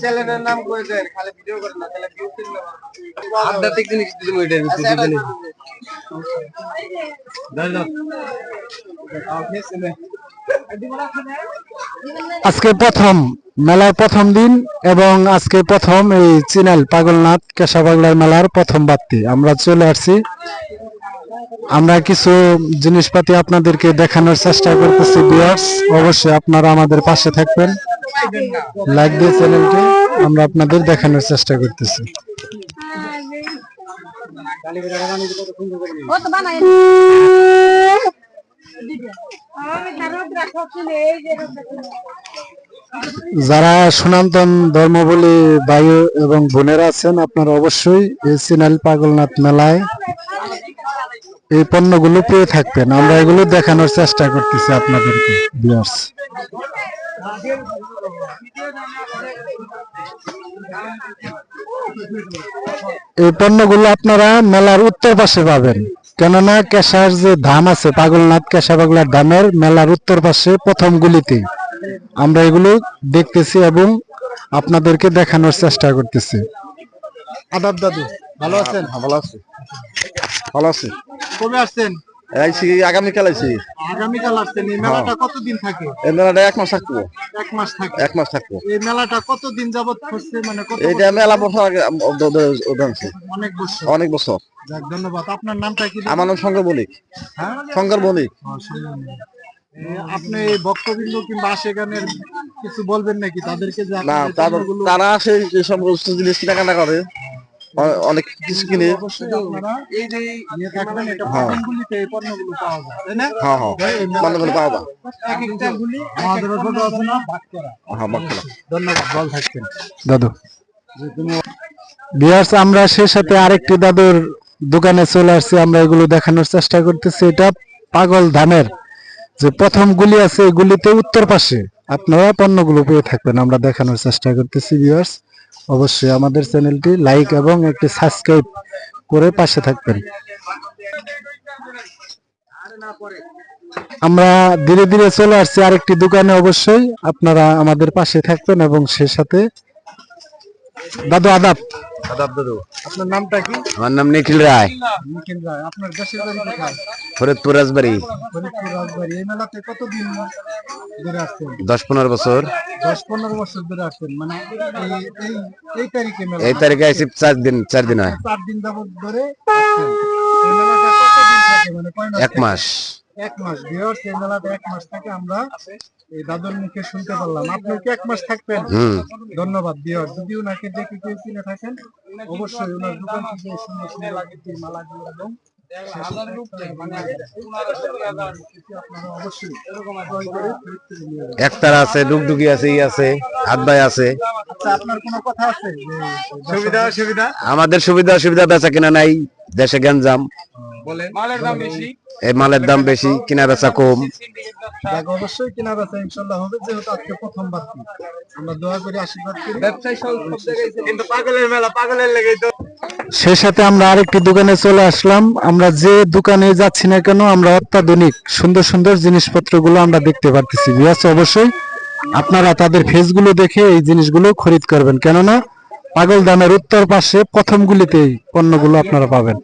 চ্যানেলের নাম কই দেন খালি ভিডিও করেন না তাহলে ভিউ কিনলে আধ্যাত্মিক জিনিস দিতে মই এটা জিনিস দাও দাও ওকে শুনে আজকে প্রথম মেলার প্রথম দিন এবং আজকে প্রথম এই চিনাল পাগলনাথ কেশা পাগলার মেলার প্রথম বাড়তি আমরা চলে আসছি আমরা কিছু জিনিসপাতি আপনাদেরকে দেখানোর চেষ্টা করতেছি বিয়ার্স অবশ্যই আপনারা আমাদের পাশে থাকবেন। লাইক দিয়ে চ্যানেলটি আমরা আপনাদের দেখানোর চেষ্টা করতেছি। যারা সনাতন ধর্মবলী ভাই এবং বোনেরা আছেন আপনারা অবশ্যই এই চিনাল পাগলনাথ মেলায় এই পণ্যগুলো পেয়ে থাকবেন। আমরা এগুলো দেখানোর চেষ্টা করতেছি আপনাদেরকে এই পণ্যগুলো আপনারা মেলার উত্তর পাশে পাবেন। কেননা কেশার যে ধাম আছে পাগলনাথ কেশা পাগলার ধামের মেলার উত্তর পাশে প্রথম গুলিতে আমরা এগুলো দেখতেছি এবং আপনাদেরকে দেখানোর চেষ্টা করতেছি। আদাব দাদু ভালো আছেন? হ্যাঁ, ভালো আছি। ভালো আছি। কবে আসছেন? আইছি আগামীকাল আইছি। আগামীকাল আসছেন। এই মেলাটা কতদিন থাকে? এই মেলাটা এক মাস থাকব। এক মাস থাকে। এক মাস থাকব। এই মেলাটা কতদিন যাবত হচ্ছে? মানে কত এইটা মেলা বছর আগে আম- দ- দ- দ- আনছি। বছর? অনেক বছর। অনেক বছর। যাক ধন্যবাদ। আপনার নামটা কি? আমার নাম শঙ্কর বণিক হ্যাঁ? শঙ্কর বণিক আপনি ভক্তবৃন্দ কিংবা আশেগানের কিছু বলবেন নাকি? তাদেরকে না তারা আসে যে সমস্ত জিনিস কেনাকাটা করে অনেক কিছু কিনে এই যে এটা হ্যাঁ। পণ্যগুলো পাওয়া যায় তাই না? হ্যাঁ হ্যাঁ। এই মেলাতে মান্যগুলো পাওয়া যায়। এক একটা গুলি আমাদের আছে না ভাগ করা। হ্যাঁ বাক্যলা ধন্যবাদ ভালো থাকবেন। দাদু। বিয়ার্স আমরা সেই সাথে আরেকটি দাদুর দোকানে চলে আসছি আমরা এগুলো দেখানোর চেষ্টা করতেছি। এটা পাগল ধানের যে প্রথম গুলি আছে এই গুলিতে উত্তর পাশে আপনারা পণ্যগুলো পেয়ে থাকবেন আমরা দেখানোর চেষ্টা করতেছি বিয়ার্স অবশ্যই আমাদের চ্যানেলটি লাইক এবং একটি সাবস্ক্রাইব করে পাশে থাকবেন। আমরা ধীরে ধীরে চলে আসছি আরেকটি দোকানে অবশ্যই। আপনারা আমাদের পাশে থাকবেন এবং সে সাথে দাদু, আদাব। আদাব দাদু। আপনার নামটা কি? আমার নাম নিখিল রায়। নিখিল রায়। আপনার দেশের বাড়ি কোথায়? ফরিদপুর রাজবাড়ি। ফরিদপুর রাজবাড়ি। এই মেলাতে কতদিন ধরে আসছেন? দশ পনেরো বছর। দশ পনেরো বছর ধরে আসছেন। মানে এই তারিখে মেলা এই তারিখে আইসি চার দিন চার দিন হয়। চার দিন যাবত ধরে আসছেন। এই মেলাটা কতদিন থাকে? মানে এক মাস। এক মাস ভিউয়ার্স এই মেলাতে এক মাস থাকে। আমরা এই দাদুর মুখে শুনতে পারলাম। আপনি কি এক মাস থাকবেন? ধন্যবাদ ভিউয়ার্স যদি ওনাকে দেখে কেউ চিনে থাকেন অবশ্যই ওনার দোকান থেকে এই সুন্দর সুন্দর আগের মালাগুলো এবং আপনারা অবশ্যই ক্রয় করে ফিরে নিয়ে যাবেন। একতারা আছে ডুগডুগি আছে ই আছে হাত ভাই আছে। আচ্ছা আপনার কোনো কথা আছে? সুবিধা সুবিধা। আমাদের সুবিধা অসুবিধা বেচা কিনা নাই দেশে গ্যাঞ্জাম। মালের দাম বেশি। এই মালের দাম বেশি কিনা বেচা কম অবশ্যই কেনা বেচা ইনশাল্লাহ হবে যেহেতু আজকে প্রথমবার কি আমরা দোয়া করে আশীর্বাদ করি। ব্যবসায়ী কিন্তু পাগলের মেলা পাগলের লেগেই তো। সেই সাথে আমরা আরেকটি দোকানে চলে আসলাম। আমরা যে দোকানে যাচ্ছি না কেন আমরা অত্যাধুনিক সুন্দর সুন্দর জিনিসপত্রগুলো আমরা দেখতে পারতেছি। বিয়াস অবশ্যই আপনারা তাদের ফেসগুলো দেখে এই জিনিসগুলো খরিদ করবেন। কেননা পাগল দামের উত্তর পাশে প্রথম গুলিতেই পণ্যগুলো আপনারা পাবেন।